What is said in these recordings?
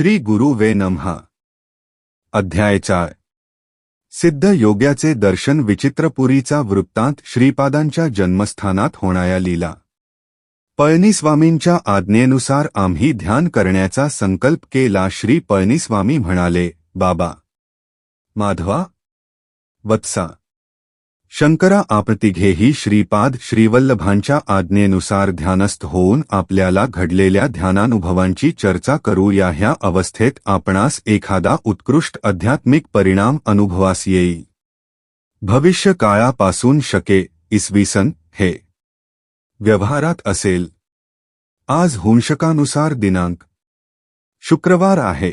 श्री गुरु वे नमहा अध्याय चार. सिद्ध योग्याचे दर्शन विचित्रपुरीचा वृत्तांत श्रीपादांच्या जन्मस्थानात होणाया लीला. पळणीस्वामींच्या आज्ञेनुसार आम्ही ध्यान करण्याचा संकल्प केला श्री पळणीस्वामी म्हणाले बाबा माधवा वत्सा शंकरा आपतिघेही श्रीपाद श्रीवल्लभांच्या आज्ञेनुसार ध्यानस्थ होऊन आपल्याला घडलेल्या ध्यानानुभवांची चर्चा करू या ह्या अवस्थेत आपणास एखादा उत्कृष्ट आध्यात्मिक परिणाम अनुभवास येई. भविष्य काळापासून शके इसवीसन हे. व्यवहारात असेल. आज हुंशकानुसार दिनांक. शुक्रवार आहे.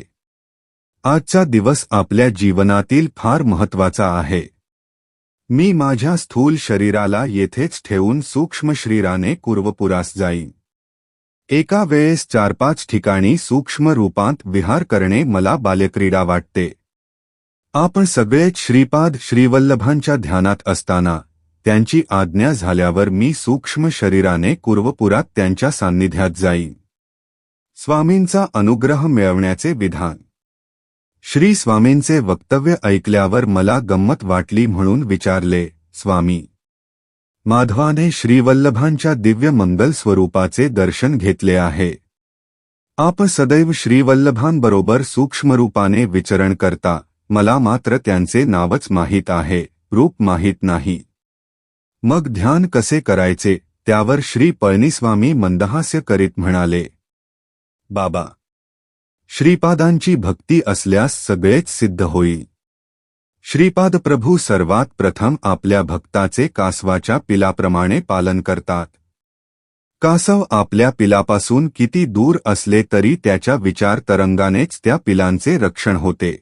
आजचा दिवस आपल्या जीवनातील फार महत्त्वाचा आहे. मी माझ्या स्थूल शरीराला येथेच ठेवून सूक्ष्म शरीराने कुर्वपुरास जाईन. एका वेळेस चार पाच ठिकाणी सूक्ष्म रूपांत विहार करणे मला बाल्यक्रीडा वाटते. आपण सगळेच श्रीपाद श्रीवल्लभांच्या ध्यानात असताना त्यांची आज्ञा झाल्यावर मी सूक्ष्म शरीराने कुर्वपुरात त्यांच्या सान्निध्यात जाईन. स्वामींचा अनुग्रह मिळवण्याचे विधान. श्री स्वामींचे वक्तव्य ऐकल्यावर मला गंमत वाटली म्हणून विचारले स्वामी माधवाने श्रीवल्लभांच्या दिव्य मंगल स्वरूपाचे दर्शन घेतले आहे. आप सदैव श्रीवल्लभांबरोबर सूक्ष्मरूपाने विचरण करता मला मात्र त्यांचे नावच माहीत आहे रूप माहीत नाही. मग ध्यान कसे करायचे त्यावर श्री पळणीस्वामी मंदहास्य करीत म्हणाले बाबा श्रीपादांची भक्ती असल्यास सगळेच सिद्ध होईल. श्रीपाद प्रभू सर्वात प्रथम आपल्या भक्ताचे कासवाच्या पिलाप्रमाणे पालन करतात. कासव आपल्या पिलापासून किती दूर असले तरी त्याच्या विचार तरंगानेच त्या पिलांचे रक्षण होते.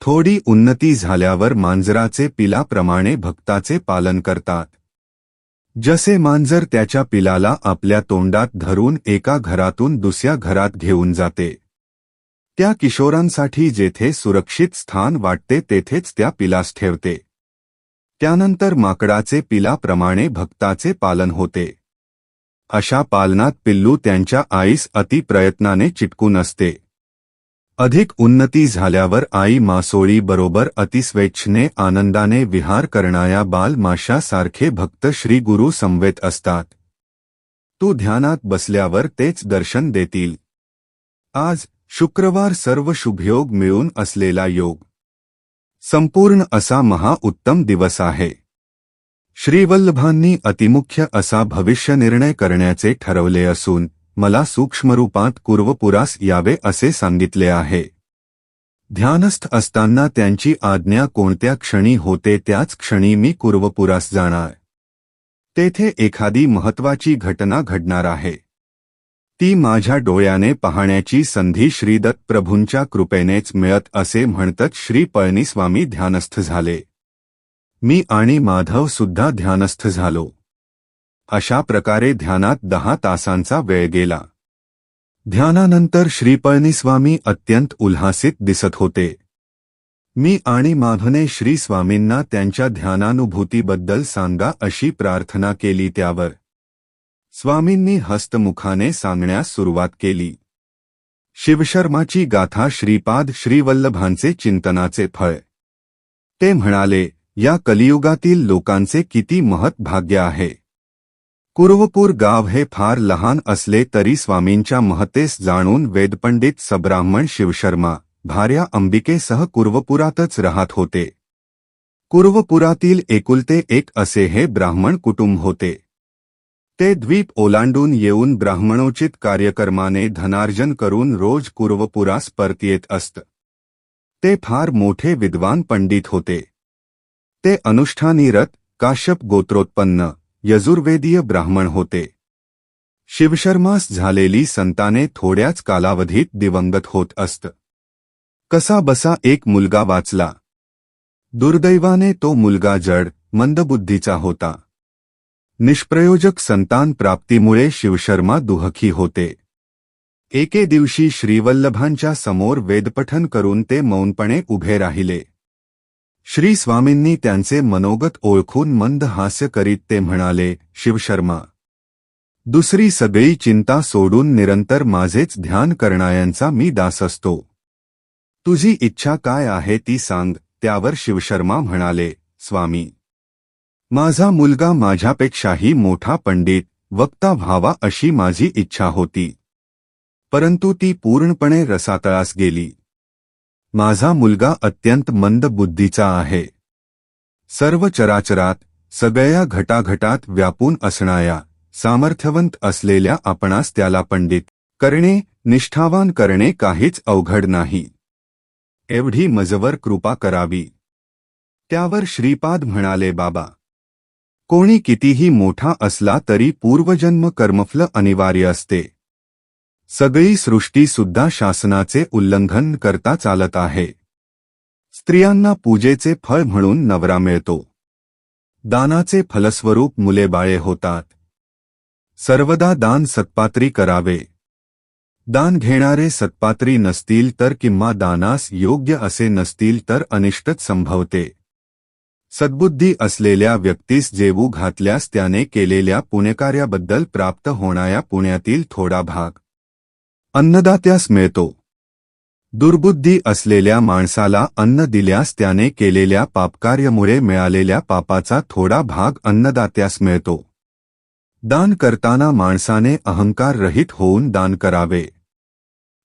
थोडी उन्नती झाल्यावर मांजराचे पिलाप्रमाणे भक्ताचे पालन करतात. जसे मांजर त्याच्या पिलाला आपल्या तोंडात धरून एका घरातून दुसऱ्या घरात घेऊन जाते त्या किशोरांसाठी जेथे सुरक्षित स्थान वाटते तेथेच त्या पिलास ठेवते. त्यानंतर माकडाचे पिलाप्रमाणे भक्ताचे पालन होते. अशा पालनात पिल्लू त्यांच्या आईस अतिप्रयत्नाने चिटकून असते अधिक उन्नती झाल्यावर आई मासोळी बरोबर अतिस्वेच्छने आनंदाने विहार करणाऱ्या बालमाशासारखे भक्त श्री गुरु संवेत असतात. तू ध्यानात बसल्यावर तेच दर्शन देतील. आज शुक्रवार सर्व शुभयोग मिळून असलेला योग. संपूर्ण असा महाउत्तम दिवस आहे. श्रीवल्लभांनी अतिमुख्य असा भविष्य निर्णय करण्याचे ठरवले असून मला सूक्ष्मरूपात कुर्वपुरास यावे असे सांगितले आहे. ध्यानस्थ असताना त्यांची आज्ञा कोणत्या क्षणी होते त्याच क्षणी मी कुर्वपुरास जाणार. तेथे एखादी महत्वाची घटना घडणार आहे. ती माझ्या डोळ्याने पाहण्याची संधी श्रीदत्त प्रभूंच्या कृपेनेच मिळत असे म्हणतच श्री पळणीस्वामी ध्यानस्थ झाले. मी आणि माधव सुद्धा ध्यानस्थ झालो. अशा प्रकारे ध्यानात दहा तासांचा वेळ गेला. ध्यानानंतर श्री पळणीस्वामी अत्यंत उल्हासित दिसत होते. मी आणि माधवने श्री स्वामींना त्यांच्या ध्यानानुभूतीबद्दल सांगा अशी प्रार्थना केली त्यावर. स्वामींनी हस्तमुखाने सांगण्यास सुरुवात केली. शिवशर्माची गाथा श्रीपाद श्रीवल्लभांचे चिंतनाचे फळ. ते म्हणाले या कलियुगातील लोकांचे किती महत् भाग्य आहे. कुर्वपूर गाव हे फार लहान असले तरी स्वामींच्या महतेस जाणून वेदपंडित सब्राह्मण शिवशर्मा भार्या अंबिकेसह कुर्वपुरातच राहत होते. कुर्वपुरातील एकुलते एक असे हे ब्राह्मण कुटुंब होते. ते द्वीप ओलांडून येऊन ब्राह्मणोचित कार्यकर्माने धनार्जन करून रोज कुर्वपुरास परत येत असत. ते फार मोठे विद्वान पंडित होते. ते अनुष्ठानीरत काश्यप गोत्रोत्पन्न यजुर्वेदीय ब्राह्मण होते. शिवशर्मास झालेली संताने थोड्याच कालावधीत दिवंगत होत असत. कसा बसा एक मुलगा वाचला. दुर्दैवाने तो मुलगा जड मंदबुद्धीचा होता. निष्प्रयोजक संतान प्राप्तीमुळे शिवशर्मा दुहखी होते. एके दिवशी श्रीवल्लभांच्या समोर वेदपठन करून ते मौनपणे उभे राहिले. श्री स्वामींनी त्यांचे मनोगत ओळखून मंद हास्य करीत ते म्हणाले शिवशर्मा दुसरी सगळी चिंता सोडून निरंतर माझेच ध्यान करणायांचा मी दास असतो. तुझी इच्छा काय आहे ती सांग त्यावर शिवशर्मा म्हणाले स्वामी माझा मुलगा माझ्यापेक्षाही मोठा पंडित वक्ता व्हावा अशी माझी इच्छा होती. परंतु ती पूर्णपणे रसातळास गेली. माझा मुलगा अत्यंत मंद बुद्धीचा आहे. सर्व चराचरात सगळ्या घटाघटात व्यापून असणाऱ्या सामर्थ्यवंत असलेल्या आपणास त्याला पंडित करणे निष्ठावान करणे काहीच अवघड नाही. एवढी मजवर कृपा करावी. त्यावर श्रीपाद म्हणाले बाबा कोणी कितीही मोठा असला तरी पूर्वजन्म कर्मफल अनिवार्य असते. सगळी सृष्टी सुद्धा शासनाचे उल्लंघन करता चालत आहे. स्त्रियांना पूजेचे फळ म्हणून नवरा मिळतो. दानाचे फलस्वरूप मुलेबाळे होतात. सर्वदा दान सत्पात्री करावे. दान घेणारे सत्पात्री नसतील तर किंवा दानास योग्य असे नसतील तर अनिष्टच संभवते. सद्बुद्धी असलेल्या व्यक्तीस जेवू घातल्यास त्याने केलेल्या पुण्यकार्याबद्दल प्राप्त होणाऱ्या पुण्यातील थोडा भाग. अन्नदात्यास मिळतो. दुर्बुद्धी असलेल्या माणसाला अन्न दिल्यास त्याने केलेल्या पापकार्यमुळे मिळालेल्या पापाचा थोडा भाग अन्नदात्यास मिळतो. दान करताना माणसाने अहंकार रहित होऊन दान करावे.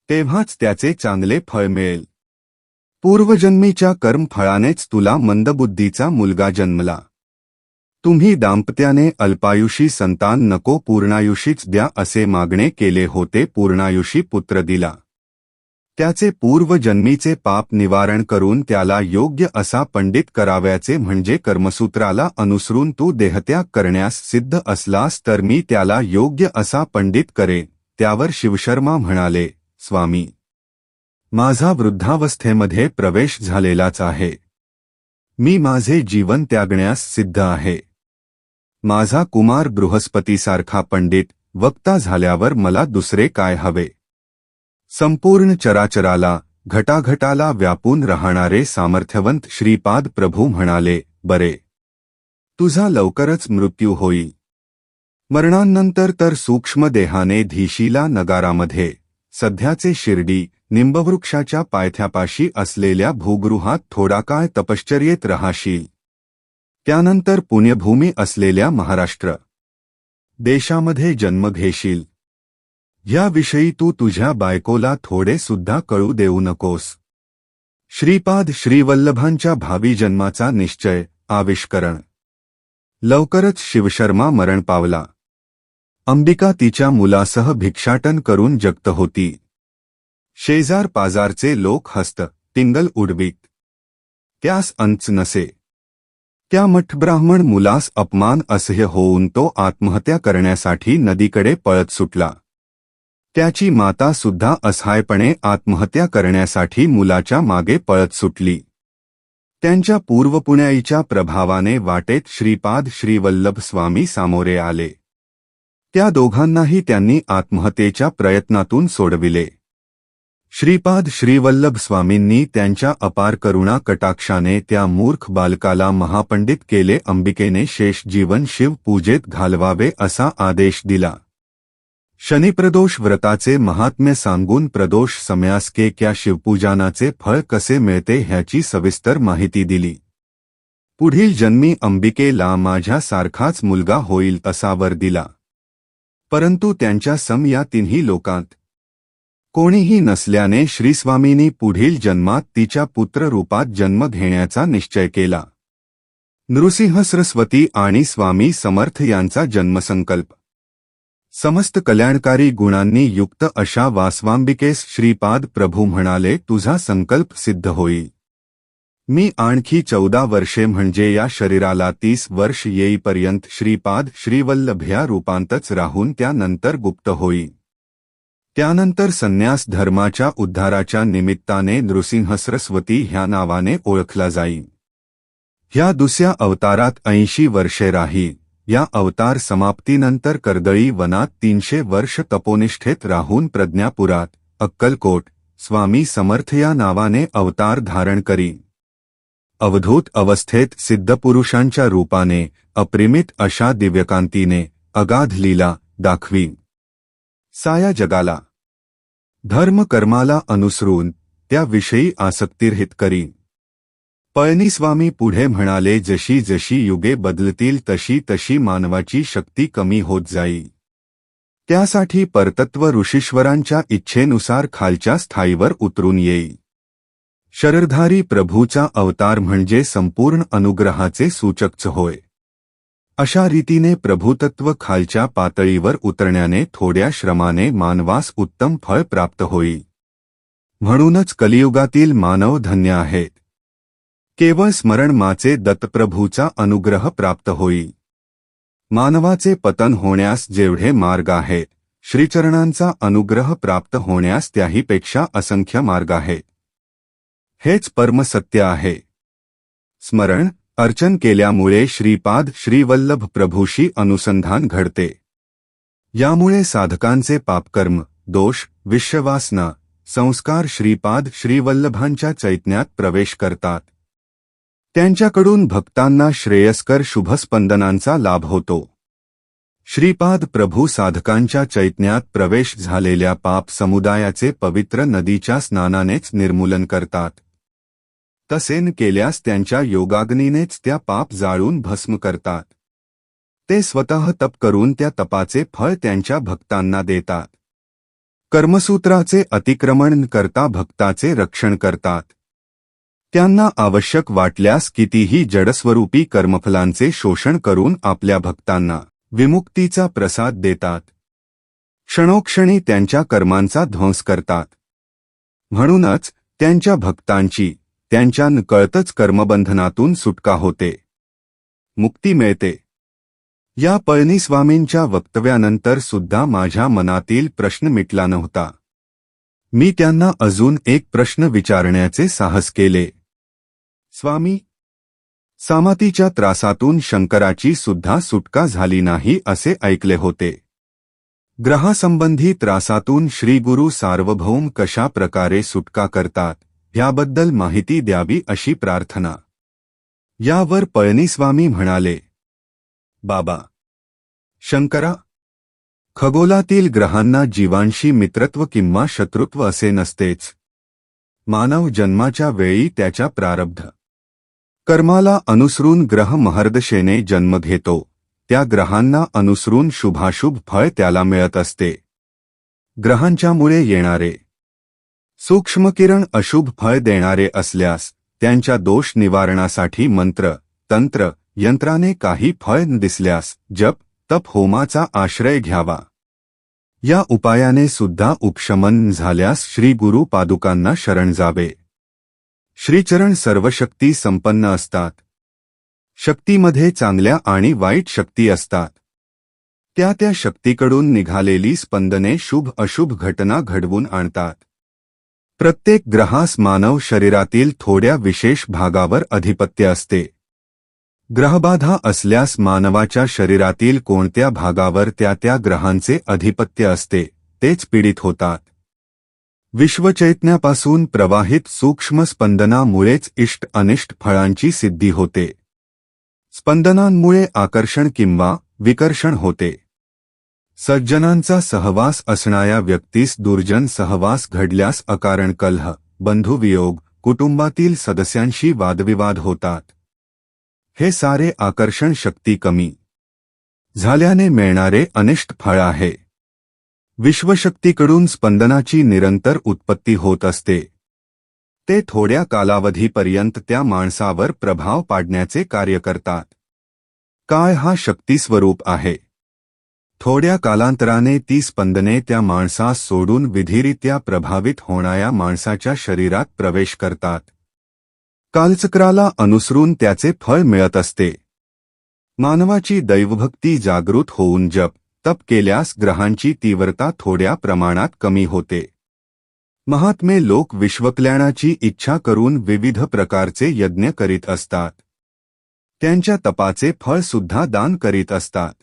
तेव्हाच त्याचे चांगले फळ मिळेल. पूर्वजन्मीच्या कर्मफळानेच तुला मंदबुद्धीचा मुलगा जन्मला. तुम्ही दाम्पत्याने अल्पायुषी संतान नको पूर्णायुषीच द्या असे मागणे केले होते पूर्णायुषी पुत्र दिला. त्याचे पूर्वजन्मीचे पाप निवारण करून त्याला योग्य असा पंडित कराव्याचे म्हणजे कर्मसूत्राला अनुसरून तू देहत्याग करण्यास सिद्ध असलास तर मी त्याला योग्य असा पंडित करे त्यावर शिवशर्मा म्हणाले स्वामी माझा वृद्धावस्थेमध्ये प्रवेश झालेलाच आहे. मी माझे जीवन त्यागण्यास सिद्ध आहे. माझा कुमार बृहस्पतीसारखा पंडित वक्ता झाल्यावर मला दुसरे काय हवे? संपूर्ण चराचराला घटाघटाला व्यापून राहणारे सामर्थ्यवंत श्रीपाद प्रभू म्हणाले बरे. तुझा लवकरच मृत्यू होई मरणानंतर तर सूक्ष्म देहाने धीशीला नगारामध्ये सध्याचे शिर्डी निंबवृक्षाच्या पायथ्यापाशी असलेल्या भूगृहात थोडा काळ तपश्चर्येत राहशील. त्यानंतर पुण्यभूमी असलेल्या महाराष्ट्र देशामध्ये जन्म घेशील. याविषयी तू तुझ्या बायकोला थोडे सुद्धा कळू देऊ नकोस. श्रीपाद श्रीवल्लभांच्या भावी जन्माचा निश्चय आविष्करण. लवकरच शिवशर्मा मरण पावला. अंबिका तिच्या मुलासह भिक्षाटन करून जगत होती. शेजार पाजारचे लोक हस्त तिंगल उडवीत. त्यास अंच नसे. त्या मठब्राह्मण मुलास अपमान असह्य होऊन तो आत्महत्या करण्यासाठी नदीकडे पळत सुटला. त्याची माता सुद्धा असहायपणे आत्महत्या करण्यासाठी मुलाच्या मागे पळत सुटली. त्यांच्या पूर्वपुण्याईच्या प्रभावाने वाटेत श्रीपाद श्रीवल्लभ स्वामी सामोरे आले. त्या दोघांनाही त्यांनी आत्महत्येच्या प्रयत्नातून सोडविले. श्रीपाद श्रीवल्लभ स्वामींनी त्यांच्या अपार करुणा कटाक्षाने त्या मूर्ख बालकाला महापंडित केले अंबिकेने शेष जीवन शिव पूजेत घालवावे असा आदेश दिला. शनिप्रदोष व्रताचे महात्म्य सांगून प्रदोष समयासके क्या शिवपूजानाचे फळ कसे मिळते ह्याची सविस्तर माहिती दिली. पुढील जन्मी अंबिकेला माझ्यासारखाच मुलगा होईल असा वर दिला. परंतु त्यांच्या सम या तिन्ही लोकांत. कोणीही नसल्याने श्रीस्वामींनी पुढील जन्मात तिच्या पुत्ररूपात जन्म घेण्याचा निश्चय केला. नृसिंह सरस्वती आणि स्वामी समर्थ यांचा जन्मसंकल्प. समस्त कल्याणकारी गुणांनी युक्त अशा वासवांबिकेस श्रीपाद प्रभू म्हणाले तुझा संकल्प सिद्ध होईल. मी आणखी चौदा वर्षे म्हणजे या शरीराला तीस वर्ष येईपर्यंत श्रीपाद श्रीवल्लभ्या रूपांतच राहून त्यानंतर गुप्त होई. त्यानंतर संन्यास धर्माच्या उद्धाराच्या निमित्ताने नृसिंह सरस्वती ह्या नावाने ओळखला जाई. ह्या दुसऱ्या अवतारात ऐंशी वर्षे राही. या अवतार समाप्तीनंतर कर्दळी वनात तीनशे वर्ष तपोनिष्ठेत राहून प्रज्ञापुरात अक्कलकोट स्वामी समर्थ या नावाने अवतार धारण करी. अवधूत अवस्थेत सिद्धपुरुषांच्या रूपाने अप्रिमित अशा दिव्यकांतीने अगाध लीला दाखवीन साया जगाला. धर्म कर्माला अनुसरून त्याविषयी आसक्तिरहित करी. पळणीस्वामी पुढे म्हणाले जशी जशी युगे बदलतील तशी तशी मानवाची शक्ती कमी होत जाई. त्यासाठी परतत्व ऋषीश्वरांच्या इच्छेनुसार खालच्या स्थायीवर उतरून येई. शरधारी प्रभूचा अवतार म्हणजे संपूर्ण अनुग्रहाचे सूचकच होय. अशा रीतीने प्रभुतत्व खालच्या पातळीवर उतरण्याने थोड्या श्रमाने मानवास उत्तम फळ प्राप्त होईल म्हणूनच कलियुगातील मानव धन्य आहेत. केवळ स्मरण माचे दत्तप्रभूचा अनुग्रह प्राप्त होईल मानवाचे पतन होण्यास जेवढे मार्ग आहेत श्रीचरणांचा अनुग्रह प्राप्त होण्यास त्याहीपेक्षा असंख्य मार्ग आहेत. हेच परमसत्य आहे. स्मरण अर्चन केल्यामुळे श्रीपाद श्रीवल्लभ प्रभूशी अनुसंधान घडते. यामुळे साधकांचे पापकर्म दोष विश्ववासना संस्कार श्रीपाद श्रीवल्लभांच्या चैतन्यात प्रवेश करतात. त्यांच्याकडून भक्तांना श्रेयस्कर शुभस्पंदनांचा लाभ होतो. श्रीपाद प्रभू साधकांच्या चैतन्यात प्रवेश झालेल्या पाप समुदायाचे पवित्र नदीच्या स्नानानेच निर्मूलन करतात. तसेन केल्यास त्यांच्या योगाग्नीनेच त्या पाप जाळून भस्म करतात. ते स्वतः तप करून त्या तपाचे फळ त्यांच्या भक्तांना देतात. कर्मसूत्राचे अतिक्रमण करता भक्ताचे रक्षण करतात. त्यांना आवश्यक वाटल्यास कितीही जडस्वरूपी कर्मफलांचे शोषण करून आपल्या भक्तांना विमुक्तीचा प्रसाद देतात. क्षणोक्षणी त्यांच्या कर्मांचा ध्वंस करतात. म्हणूनच त्यांच्या भक्तांची त्यांच्या नकळतच कर्मबंधनातून सुटका होते. मुक्ती मिळते. या पळणीस्वामींच्या वक्तव्यानंतर सुद्धा माझ्या मनातील प्रश्न मिटला नव्हता. मी त्यांना अजून एक प्रश्न विचारण्याचे साहस केले. स्वामी सामातीच्या त्रासातून शंकराची सुद्धा सुटका झाली नाही असे ऐकले होते. ग्रहासंबंधी त्रासातून श्रीगुरु सार्वभौम कशा प्रकारे सुटका करतात? याबद्दल माहिती द्यावी अशी प्रार्थना. यावर पळणीस्वामी म्हणाले बाबा शंकरा खगोलातील ग्रहांना जीवांशी मित्रत्व किंवा शत्रुत्व असे नसतेच. मानव जन्माच्या वेळी त्याच्या प्रारब्ध. कर्माला अनुसरून ग्रह महर्दशेने जन्म घेतो. त्या ग्रहांना अनुसरून शुभाशुभ फळ त्याला मिळत असते. ग्रहांच्यामुळे येणारे सूक्ष्मकिरण अशुभ फळ देणारे असल्यास त्यांच्या दोष निवारणासाठी मंत्र तंत्र यंत्राने काही फळ न दिसल्यास जप तप होमाचा आश्रय घ्यावा. या उपायाने सुद्धा उपशमन झाल्यास श्री गुरु पादुकांना शरण जावे. श्रीचरण सर्वशक्ती संपन्न असतात. शक्तीमध्ये चांगल्या आणि वाईट शक्ती असतात. त्या त्या शक्तीकडून निघालेली स्पंदने शुभ अशुभ घटना घडवून आणतात. प्रत्येक ग्रहास मानव शरीरातील थोड्या विशेष भागावर अधिपत्य असते. ग्रहबाधा असल्यास मानवाच्या शरीरातील कोणत्या भागावर त्या त्या ग्रहांचे अधिपत्य असते तेच पीडित होतात. विश्वचैतन्यापासून प्रवाहित सूक्ष्म स्पंदनामुळेच इष्ट अनिष्ट फळांची सिद्धी होते. स्पंदनांमुळे आकर्षण किंवा विकर्षण होते. सज्जनांचा सहवास असणाऱ्या व्यक्तीस दुर्जन सहवास घडल्यास अकारण कलह बंधुवियोग कुटुंबातील सदस्यांशी वादविवाद होतात. हे सारे आकर्षण शक्ती कमी झाल्याने मिळणारे अनिष्ट फळ आहे. विश्वशक्तीकडून स्पंदनाची निरंतर उत्पत्ती होत असते. ते थोड्या कालावधीपर्यंत त्या माणसावर प्रभाव पाडण्याचे कार्य करतात. काय हा शक्तीस्वरूप आहे. थोड्या कालांतराने ती स्पंदने माणसास सोडून विधिरित्या प्रभावित होणाऱ्या माणसाच्या शरीरात प्रवेश करतात. कालचक्राला अनुसरून त्याचे मिळत असते. मानवाची दैवभक्ती जागृत होऊन जप, तप केल्यास ग्रहांची तीव्रता थोड्या प्रमाणात कमी होते. महात्मे लोक विश्वकल्याणाची इच्छा करून विविध प्रकारचे यज्ञ करीत असतात. त्यांच्या तपाचे दान करीत असतात.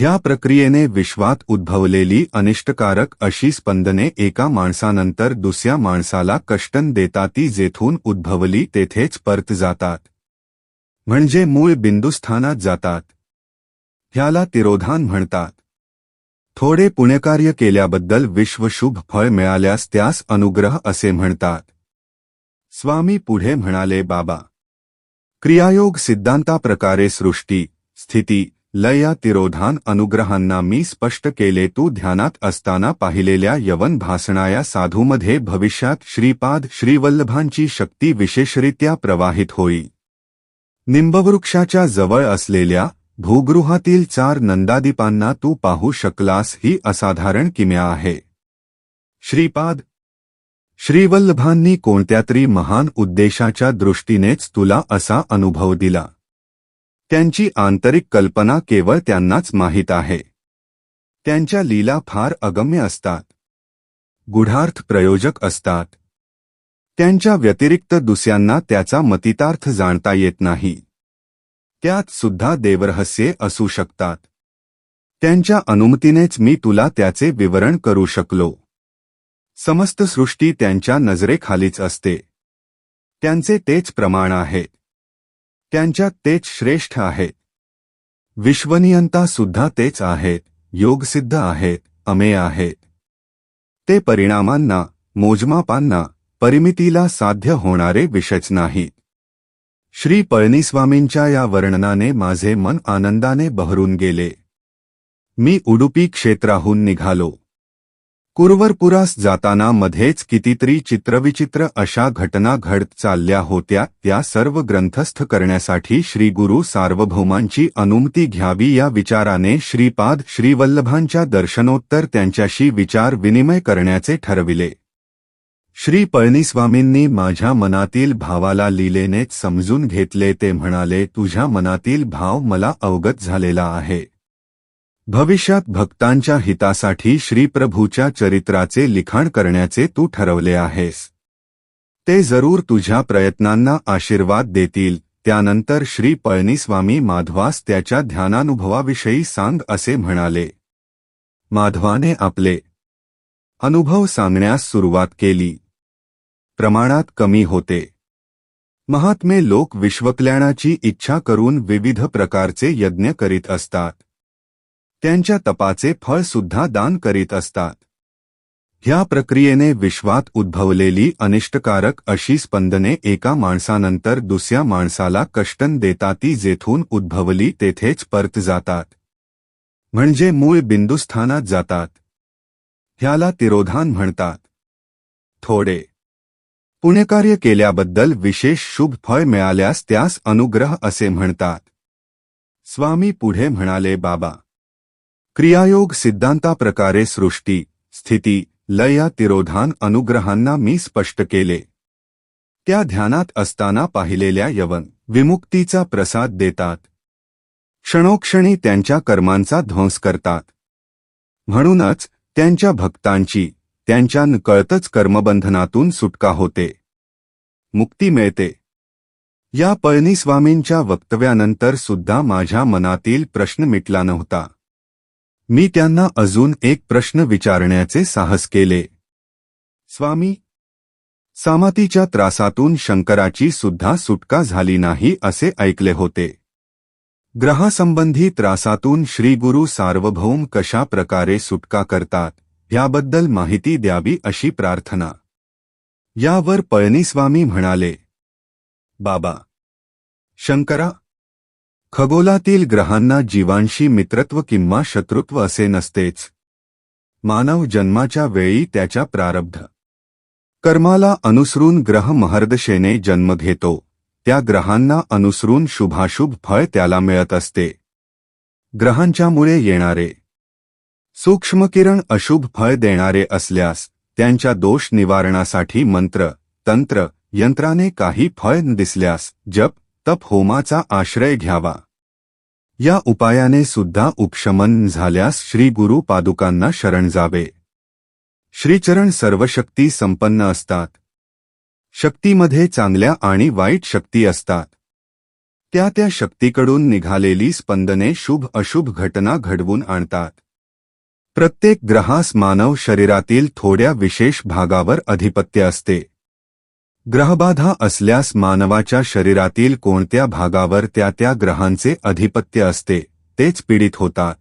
ह्या प्रक्रियेने विश्वात उद्भवलेली अनिष्टकारक अशी स्पंदने एका माणसानंतर दुसऱ्या माणसाला कष्टन देता ती जेथून उद्भवली तेथेच परत जातात. म्हणजे मूळ बिंदुस्थानात जातात. ह्याला तिरोधान म्हणतात. थोडे पुण्यकार्य केल्याबद्दल विश्वशुभ फळ मिळाल्यास त्यास अनुग्रह असे म्हणतात. स्वामी पुढे म्हणाले बाबा क्रियायोग सिद्धांताप्रकारे सृष्टी स्थिती लया तिरोधान अनुग्रहांना मी स्पष्ट केले तू ध्यानात असताना पाहिलेल्या यवन भासणाया साधूमध्ये भविष्यात श्रीपाद श्रीवल्लभांची शक्ती विशेषरित्या प्रवाहित होई. निंबवृक्षाच्या जवळ असलेल्या भूगृहातील चार नंदादीपांना तू पाहू शकलास ही असाधारण किम्या आहे. श्रीपाद श्रीवल्लभांनी कोणत्यातरी महान उद्देशाच्या दृष्टीनेच तुला असा अनुभव दिला. त्यांची आंतरिक कल्पना केवळ त्यांनाच माहीत आहे. त्यांच्या लीला फार अगम्य असतात. गुढार्थ प्रयोजक असतात. त्यांच्या व्यतिरिक्त दुसऱ्यांना त्याचा मतितार्थ जाणता येत नाही. त्यात सुद्धा देवरहस्ये असू शकतात. त्यांच्या अनुमतीनेच मी तुला त्याचे विवरण करू शकलो. समस्त सृष्टी त्यांच्या नजरेखालीच असते. त्यांचे तेच प्रमाण आहे. त्यांच्यात तेच श्रेष्ठ आहेत. विश्वनियंता सुद्धा तेच आहेत योगसिद्ध आहेत अमेय आहेत ते परिणामांना मोजमापांना परिमितीला साध्य होणारे विषयच नाहीत श्री पळणीस्वामींच्या या वर्णनाने माझे मन आनंदाने बहरून गेले. मी उडुपी क्षेत्राहून निघालो. कुरवरपुरास जाताना मध्येच कितीतरी चित्रविचित्र अशा घटना घडत चालल्या होत्या त्या सर्व ग्रंथस्थ करण्यासाठी श्री गुरु सार्वभौमांची अनुमती घ्यावी या विचाराने श्रीपाद श्रीवल्लभांच्या दर्शनोत्तर त्यांच्याशी विचार विनिमय करण्याचे ठरविले. श्री पळणीस्वामींनी माझ्या मनातील भावाला लीलेनेच समजून घेतले ते म्हणाले तुझ्या मनातील भाव मला अवगत झालेला आहे. भविष्यात भक्तांच्या हितासाठी श्रीप्रभूच्या चरित्राचे लिखाण करण्याचे तू ठरवले आहेस. ते जरूर तुझ्या प्रयत्नांना आशीर्वाद देतील त्यानंतर श्री पळणीस्वामी माधवास त्याच्या ध्यानानुभवाविषयी सांग असे म्हणाले. माधवाने आपले अनुभव सांगण्यास सुरुवात केली. प्रमाणात कमी होते. महात्मे लोक विश्वकल्याणाची इच्छा करून विविध प्रकारचे यज्ञ करीत असतात. त्यांच्या तपाचे फळ सुद्धा दान करीत असतात. ह्या प्रक्रियेने विश्वात उद्भवलेली अनिष्टकारक अशी स्पंदने एका माणसानंतर दुसऱ्या माणसाला कष्टन देता ती जेथून उद्भवली तेथेच परत जातात. म्हणजे मूळ बिंदुस्थानात जातात. ह्याला तिरोधान म्हणतात. थोडे. पुण्यकार्य केल्याबद्दल विशेष शुभ फळ मिळाल्यास त्यास अनुग्रह असे म्हणतात. स्वामी पुढे म्हणाले बाबा क्रियायोग सिद्धांताप्रकारे सृष्टी स्थिती लय या तिरोधान अनुग्रहांना मी स्पष्ट केले. त्या ध्यानात असताना पाहिलेल्या यवन विमुक्तीचा प्रसाद देतात. क्षणोक्षणी त्यांच्या कर्मांचा ध्वंस करतात. म्हणूनच त्यांच्या भक्तांची त्यांच्या नकळतच कर्मबंधनातून सुटका होते. मुक्ती मिळते. या पळणीस्वामींच्या वक्तव्यानंतर सुद्धा माझ्या मनातील प्रश्न मिटला नव्हता. मी त्यांना अजून एक प्रश्न विचारण्याचे साहस केले. स्वामी सामातीच्या त्रासातून शंकराची सुद्धा सुटका झाली नाही असे ऐकले होते. ग्रहासंबंधी त्रासातून श्रीगुरु सार्वभौम कशा प्रकारे सुटका करतात याबद्दल माहिती द्यावी अशी प्रार्थना. यावर पळणीस्वामी म्हणाले बाबा शंकरा खगोलातील ग्रहांना जीवांशी मित्रत्व किंवा शत्रुत्व असे नसतेच. मानव जन्माच्या वेळी त्याच्या प्रारब्ध. कर्माला अनुसरून ग्रह महर्दशेने जन्म घेतो. त्या ग्रहांना अनुसरून शुभाशुभ फळ त्याला मिळत असते. ग्रहांच्यामुळे येणारे सूक्ष्मकिरण अशुभ फळ देणारे असल्यास त्यांच्या दोष निवारणासाठी मंत्र तंत्र यंत्राने काही फळ दिसल्यास जप तप होमाचा आश्रय घ्यावा. या उपायाने सुद्धा उपशमन झाल्यास श्री गुरु पादुकांना शरण जावे. श्रीचरण सर्वशक्ती संपन्न असतात. शक्तीमध्ये चांगल्या आणि वाईट शक्ती असतात. त्या त्या शक्तीकडून निघालेली स्पंदने शुभ अशुभ घटना घडवून आणतात. प्रत्येक ग्रहास मानव शरीरातील थोड्या विशेष भागावर अधिपत्य असते. ग्रहबाधा असल्यास मानवाच्या शरीरातील कोणत्या भागावर त्या त्या ग्रहांचे अधिपत्य असते तेच पीडित होतात.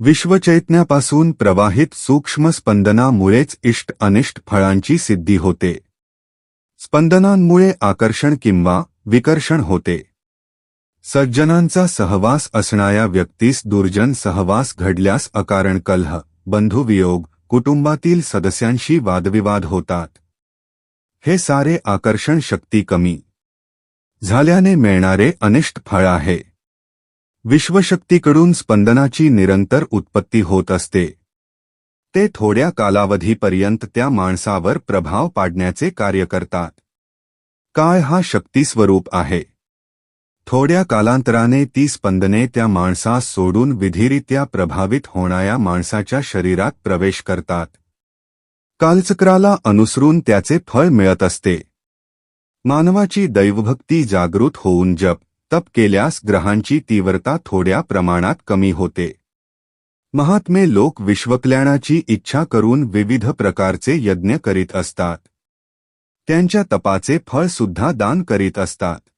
विश्वचैतन्यापासून प्रवाहित सूक्ष्म स्पंदनामुळेच इष्ट अनिष्ट फळांची सिद्धी होते. स्पंदनांमुळे आकर्षण किंवा विकर्षण होते. सज्जनांचा सहवास असणाऱ्या व्यक्तीस दुर्जन सहवास घडल्यास अकारण कलह बंधुवियोग कुटुंबातील सदस्यांशी वादविवाद होतात. हे सारे आकर्षण शक्ती कमी झाल्याने मिळणारे अनिष्ट फळ आहे. विश्वशक्तीकडून स्पंदनाची निरंतर उत्पत्ती होत असते. ते थोड्या कालावधीपर्यंत त्या माणसावर प्रभाव पाडण्याचे कार्य करतात. काळ हा शक्तीस्वरूप आहे? थोड्या कालांतराने ती स्पंदने त्या माणसास सोडून विधिरित्या प्रभावित होणाऱ्या माणसाच्या शरीरात प्रवेश करतात. कालचक्राला अनुसरून त्याचे फळ मिळत असते. मानवाची दैवभक्ती जागृत होऊन जप तप केल्यास ग्रहांची तीव्रता थोड्या प्रमाणात कमी होते. महात्मे लोक विश्वकल्याणाची इच्छा करून विविध प्रकारचे यज्ञ करीत असतात. त्यांच्या तपाचे फळ सुद्धा दान करीत असतात.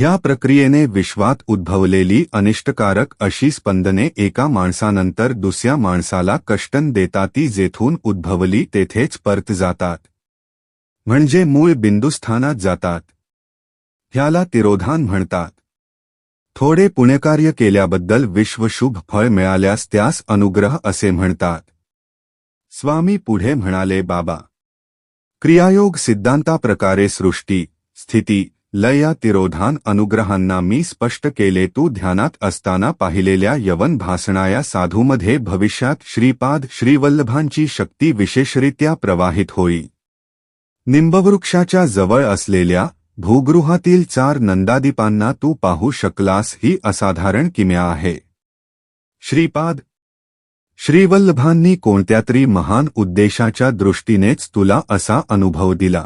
ह्या प्रक्रियेने विश्वात उद्भवलेली अनिष्टकारक अशी स्पंदने एका माणसानंतर दुसऱ्या माणसाला कष्टन देता ती जेथून उद्भवली तेथेच परत जातात. म्हणजे मूळ बिंदुस्थानात जातात. ह्याला तिरोधान म्हणतात. थोडे पुण्यकार्य केल्याबद्दल विश्वशुभ फळ मिळाल्यास त्यास अनुग्रह असे म्हणतात. स्वामी पुढे म्हणाले बाबा क्रियायोग सिद्धांताप्रकारे सृष्टी स्थिती लया तिरोधान अनुग्रहांना मी स्पष्ट केले तू ध्यानात असताना पाहिलेल्या यवन भासणाया साधूमध्ये भविष्यात श्रीपाद श्रीवल्लभांची शक्ती विशेषरित्या प्रवाहित होई. निंबवृक्षाच्या जवळ असलेल्या भूगृहातील चार नंदादीपांना तू पाहू शकलास ही असाधारण किम्या आहे. श्रीपाद श्रीवल्लभांनी कोणत्या तरी महान उद्देशाच्या दृष्टीनेच तुला असा अनुभव दिला.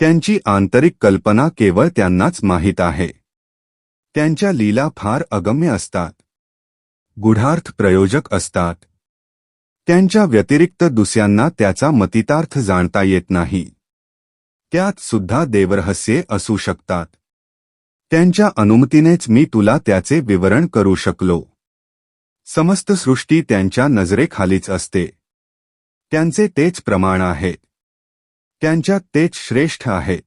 त्यांची आंतरिक कल्पना केवळ त्यांनाच माहीत आहे. त्यांच्या लीला फार अगम्य असतात. गुढार्थ प्रयोजक असतात. त्यांच्या व्यतिरिक्त दुसऱ्यांना त्याचा मतितार्थ जाणता येत नाही. त्यात सुद्धा देवरहस्ये असू शकतात. त्यांच्या अनुमतीनेच मी तुला त्याचे विवरण करू शकलो. समस्त सृष्टी त्यांच्या नजरेखालीच असते. त्यांचे तेच प्रमाण आहेत त्यांच्यात तेच श्रेष्ठ आहेत.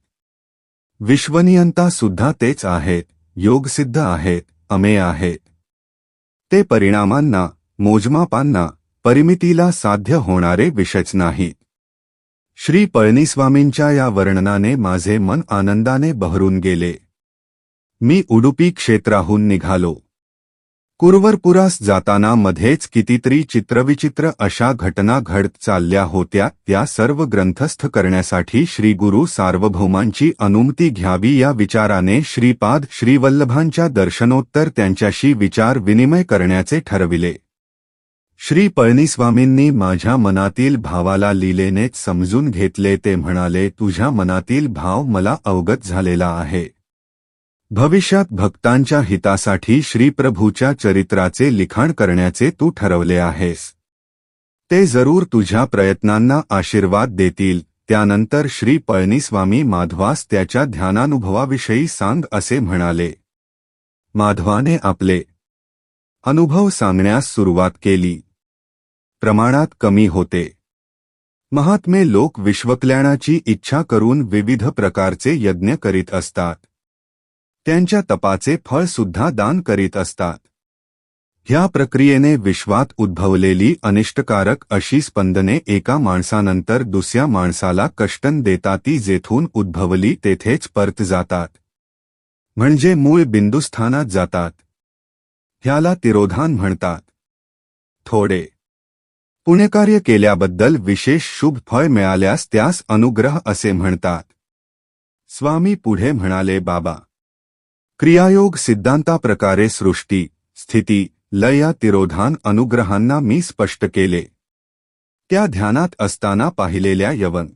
विश्वनियंता सुद्धा तेच आहेत योगसिद्ध आहेत अमेय आहेत ते परिणामांना मोजमापांना परिमितीला साध्य होणारे विषयच नाहीत श्री पळणीस्वामींच्या या वर्णनाने माझे मन आनंदाने बहरून गेले. मी उडुपी क्षेत्राहून निघालो. कुरवरपुरास जाताना मध्येच कितीतरी चित्रविचित्र अशा घटना घडत चालल्या होत्या त्या सर्व ग्रंथस्थ करण्यासाठी श्री गुरु सार्वभौमांची अनुमती घ्यावी या विचाराने श्रीपाद श्रीवल्लभांच्या दर्शनोत्तर त्यांच्याशी विचार विनिमय करण्याचे ठरविले. श्री पळणीस्वामींनी माझ्या मनातील भावाला लिलेनेच समजून घेतले ते म्हणाले तुझ्या मनातील भाव मला अवगत झालेला आहे. भविष्यात भक्तांच्या हितासाठी श्रीप्रभूच्या चरित्राचे लिखाण करण्याचे तू ठरवले आहेस. ते जरूर तुझ्या प्रयत्नांना आशीर्वाद देतील त्यानंतर श्री पळणीस्वामी माधवास त्याच्या ध्यानानुभवाविषयी सांग असे म्हणाले. माधवाने आपले अनुभव सांगण्यास सुरुवात केली. प्रमाणात कमी होते. महात्मे लोक विश्वकल्याणाची इच्छा करून विविध प्रकारचे यज्ञ करीत असतात. त्यांच्या तपाचे फळ सुद्धा दान करीत असतात. ह्या प्रक्रियेने विश्वात उद्भवलेली अनिष्टकारक अशी स्पंदने एका माणसानंतर दुसऱ्या माणसाला कष्टन देता ती जेथून उद्भवली तेथेच परत जातात. म्हणजे मूळ बिंदुस्थानात जातात. ह्याला तिरोधान म्हणतात. थोडे. पुण्यकार्य केल्याबद्दल विशेष शुभ फळ मिळाल्यास त्यास अनुग्रह असे म्हणतात. स्वामी पुढे म्हणाले बाबा क्रियायोग सिद्धांताप्रकारे सृष्टी स्थिती लया तिरोधान अनुग्रहांना मी स्पष्ट केले. त्या ध्यानात असताना पाहिलेल्या यवन.